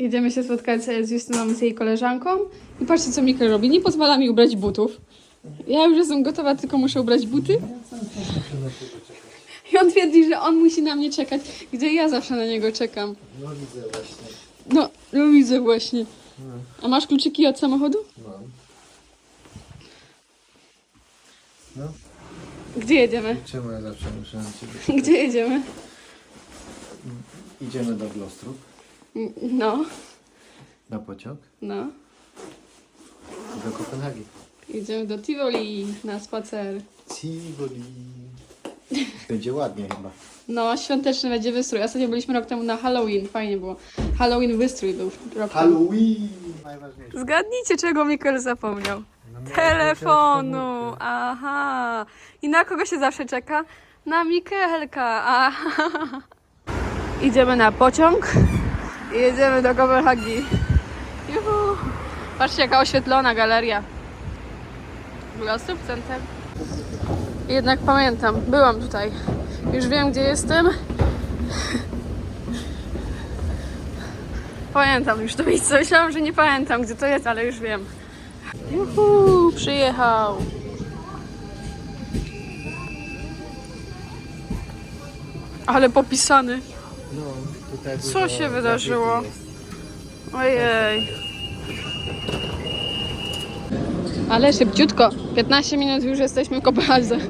Jedziemy się spotkać z Justyną, z jej koleżanką. I patrzcie, co Mikkel robi. Nie pozwala mi ubrać butów. Ja już jestem gotowa, tylko muszę ubrać buty. I on twierdzi, że on musi na mnie czekać, gdzie ja zawsze na niego czekam. No widzę właśnie. No, no widzę właśnie. A masz kluczyki od samochodu? Mam. No, Gdzie jedziemy? czemu ja zawsze muszę na ciebie? Gdzie jedziemy? Idziemy do Glostrup No, na pociąg no. do Kopenhagi. Jedziemy do Tivoli na spacer. Tivoli. Będzie ładnie chyba. No, świąteczny będzie wystrój. Ostatnio byliśmy rok temu na Halloween. Fajnie było. Halloween wystrój był rok temu. Halloween! Najważniejsze. Zgadnijcie, czego Mikkel zapomniał. No, Telefonu! Aha! I na kogo się zawsze czeka? Na Mikelka! Aha! Idziemy na pociąg jedziemy do Kopenhagi. Juhu! Patrzcie, jaka oświetlona galeria. Glostrup Center. Jednak pamiętam, byłam tutaj. Już wiem, gdzie jestem. Pamiętam już to miejsce. Myślałam, że nie pamiętam, gdzie to jest, ale już wiem. Juhu, przyjechał. Ale popisany. Co się wydarzyło? Ojej. Ale szybciutko. 15 minut już jesteśmy w Kopenhadze.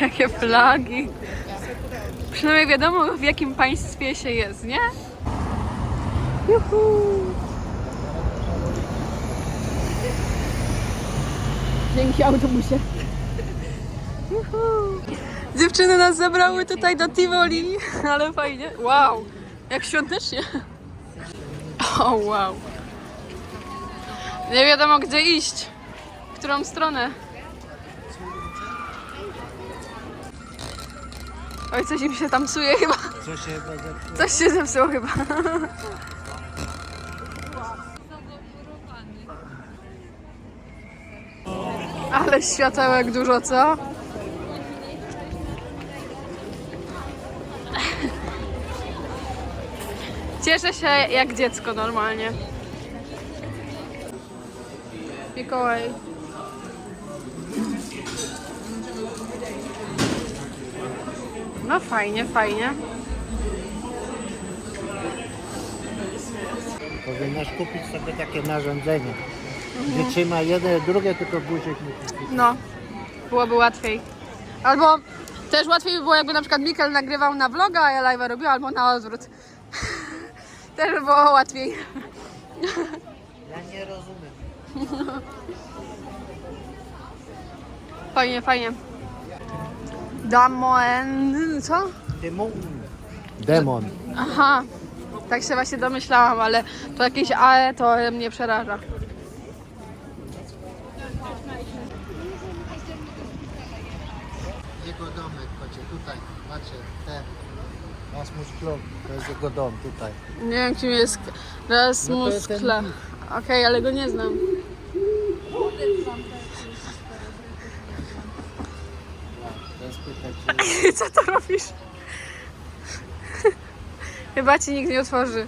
Jakie flagi. Przynajmniej wiadomo w jakim państwie się jest, nie? Juhu. Dzięki autobusie. Juhu. Dziewczyny nas zabrały tutaj do Tivoli, ale fajnie. Wow, jak świątecznie. O wow. Nie wiadomo gdzie iść. W którą stronę. Oj, coś im się tam psuje chyba. Co się chyba zepsuło? Coś się zepsuło chyba. Ale światełek dużo, co? Cieszę się jak dziecko normalnie. Mikołaj. No fajnie, fajnie. Powinnaś kupić sobie takie narządzenie. Gdzie trzyma jedno, drugie, tylko guzik musi No, byłoby łatwiej. Albo też łatwiej by było, jakby na przykład Mikkel nagrywał na vloga, a ja live robiła, albo na odwrót. Też by było łatwiej. Ja nie rozumiem. Fajnie, fajnie. Damoen... co? Demon. Demon. Aha, tak się właśnie domyślałam, ale to jakieś AE to mnie przeraża. Jego domek, macie tutaj, macie ten. Rasmus Klub, to jest jego dom tutaj. Nie wiem, kim jest No Rasmus ten Kle. Okej, ale go nie znam. Co to robisz? Chyba ci nikt nie otworzy.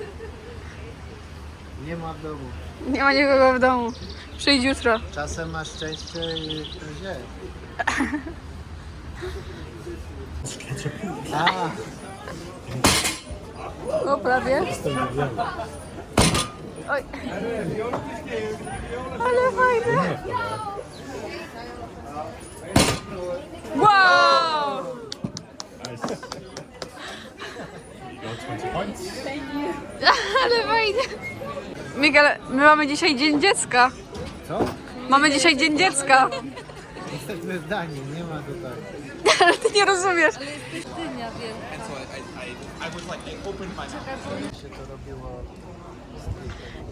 nie ma w domu. Nie ma nikogo w domu. Przyjdź jutro. Czasem masz szczęście i ktoś jest. A, prawie. Oj. Ale fajne. Wow! Ale fajnie. Miguel, my mamy dzisiaj Dzień Dziecka. co? Mamy dzisiaj Dzień Dziecka. Jesteśmy w Danii, nie ma tutaj. Ale ty nie rozumiesz. się to robiło.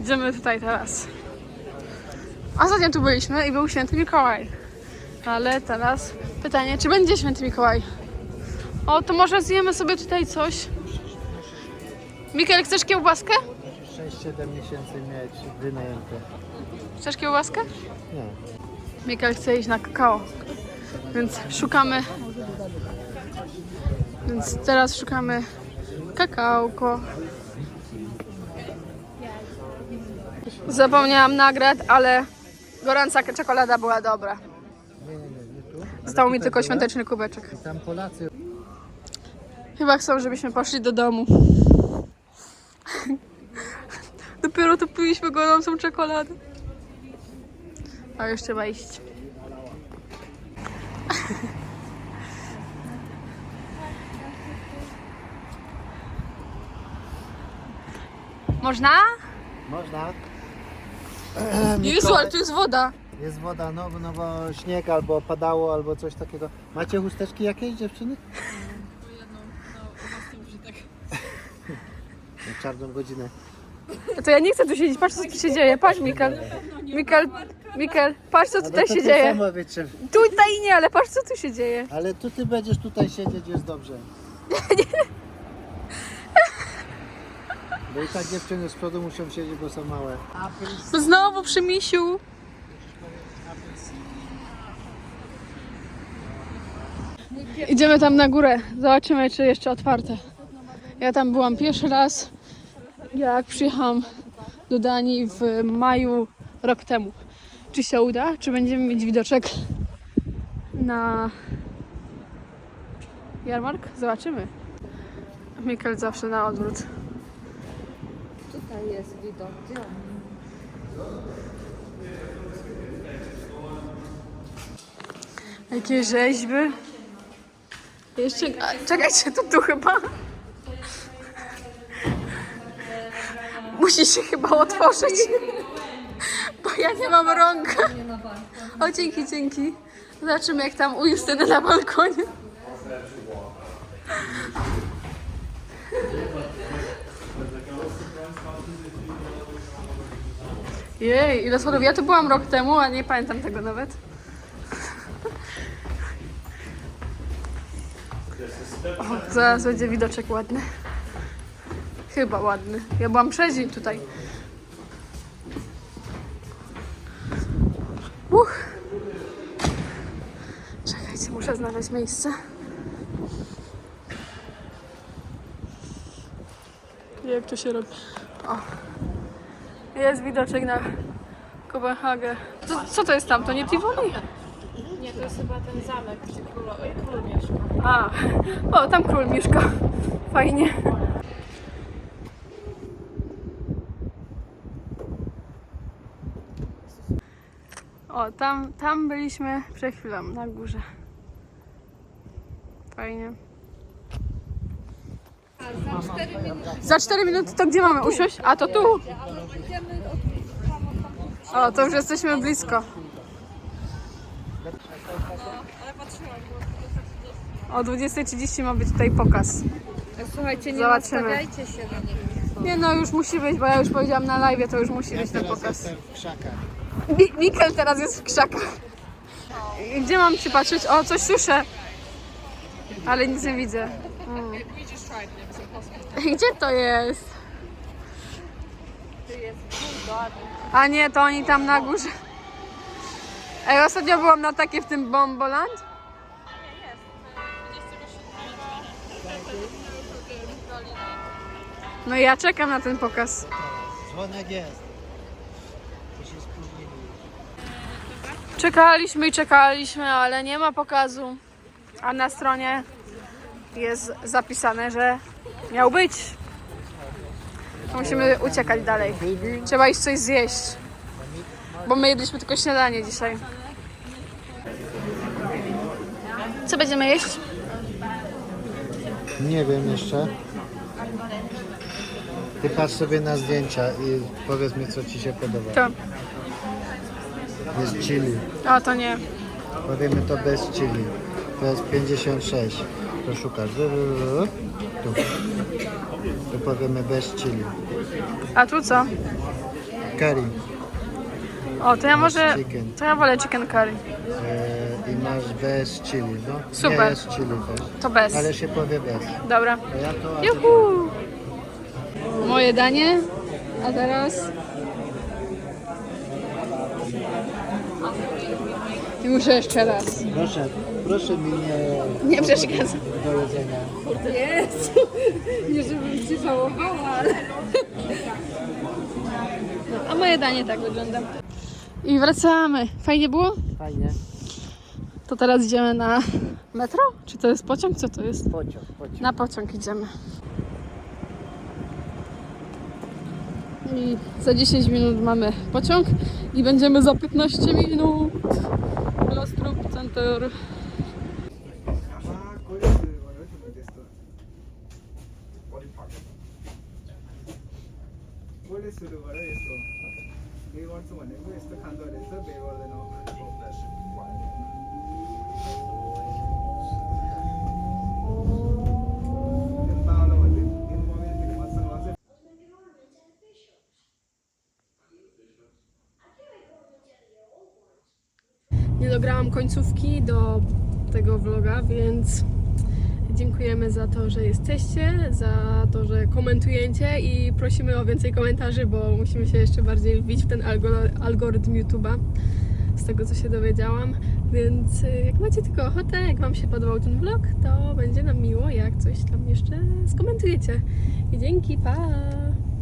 Idziemy tutaj teraz. Ostatnio tu byliśmy i był święty Mikołaj. Ale teraz pytanie, czy będzie święty Mikołaj? O, to może zjemy sobie tutaj coś. Mikel, chcesz kiełbaskę? 6-7 miesięcy mieć wynajęte. Chcesz kiełbaskę? Nie. Mikel chce iść na kakao. Więc szukamy. Więc teraz szukamy Kakałko. Zapomniałam nagrać, ale gorąca czekolada była dobra. Został mi tylko świąteczny kubeczek. Chyba chcą, żebyśmy poszli do domu. Dopiero tu piliśmy gorącą czekoladę. A już trzeba iść. Można? Można. Jezu, ale tu jest woda. Jest woda, no, no bo śnieg albo padało, albo coś takiego. Macie chusteczki jakieś dziewczyny? Na czarną godzinę. To ja nie chcę tu siedzieć, patrz co tu się dzieje. Patrz Mikal. Mikal, Mikal, patrz co tutaj się dzieje. sama. Tutaj nie, ale patrz co tu się dzieje. Ale tu ty będziesz tutaj siedzieć, jest dobrze. Bo i tak dziewczyny z przodu muszą siedzieć, bo są małe. Znowu przy misiu. Idziemy tam na górę. Zobaczymy, czy jeszcze otwarte. Ja tam byłam pierwszy raz, jak przyjechałam do Danii w maju rok temu. Czy się uda? Czy będziemy mieć widoczek na jarmark? Zobaczymy. Mikkel zawsze na odwrót. Tutaj jest widok. Gdzie on? Jakie rzeźby. Jeszcze. A, czekajcie, to tu chyba. Musi się chyba otworzyć. Ja nie mam rąk. O, dzięki, dzięki. Zobaczymy, jak tam u Justyny na balkonie. Jej, ile schodów? Ja tu byłam rok temu, a nie pamiętam tego nawet. O, zaraz będzie widoczek ładny. Chyba ładny. Ja byłam przez dzień tutaj. Uch. Czekajcie, muszę znaleźć miejsce. Jak to się robi? O. Jest widoczek na Kopenhagę. Co, co to jest tam? To nie Tivoli? Nie, to jest chyba ten zamek, gdzie król, król mieszka. A, o, tam król mieszka. Fajnie. O, tam, tam byliśmy przed chwilą, na górze. Fajnie. Za 4 minuty to gdzie mamy usiąść? A to tu. O, to już jesteśmy blisko. O 20.30 ma być tutaj pokaz. Słuchajcie, nie Zobaczymy. nastawiajcie się na nich. Nie no, już musi być, bo ja już powiedziałam na live, to już musi być ten pokaz. jestem w krzakach. Mi- teraz jest w krzakach. Gdzie mam się patrzeć? O, coś słyszę. Ale nic nie widzę. Mm. Gdzie to jest? A nie, to oni tam na górze. Ej, ostatnio byłam na takie w tym Bomboland. No i ja czekam na ten pokaz. Dzwonek jest. Czekaliśmy i czekaliśmy, ale nie ma pokazu. A na stronie jest zapisane, że miał być. Musimy uciekać dalej. Trzeba iść coś zjeść. Bo my jedliśmy tylko śniadanie dzisiaj. Co będziemy jeść? Nie wiem jeszcze. Ty patrz sobie na zdjęcia i powiedz mi, co ci się podoba. To. Jest chili. A to nie. Powiemy to bez chili. To jest 56. To szukasz. Tu. Tu powiemy bez chili. A tu co? Curry. O, to ja może. Chicken. To ja wolę chicken curry. E, I masz bez chili. No. Super. Nie jest chili też. To bez. Ale się powie bez. Dobra. A ja to Juhu! Moje danie. A teraz. I muszę jeszcze raz. Proszę, proszę mi nie, Nie przeszkadza. do jedzenia. Jezu, Nie żebym ci żałowała, ale... No, a moje danie tak wygląda. I wracamy. Fajnie było? Fajnie. To teraz idziemy na metro? Czy to jest pociąg? Co to jest? Pociąg, pociąg. Na pociąg idziemy. I za 10 minut mamy pociąg i będziemy za 15 minut. Lostrup Center. सुरु गरेर यस्तो बेगर्छु भनेको यस्तो खाँदो रहेछ बेगर्दैन dograłam końcówki do tego vloga, więc dziękujemy za to, że jesteście, za to, że komentujecie i prosimy o więcej komentarzy, bo musimy się jeszcze bardziej wbić w ten algo- algorytm YouTube'a, z tego co się dowiedziałam. Więc y, jak macie tylko ochotę, jak Wam się podobał ten vlog, to będzie nam miło, jak coś tam jeszcze skomentujecie. I dzięki, pa!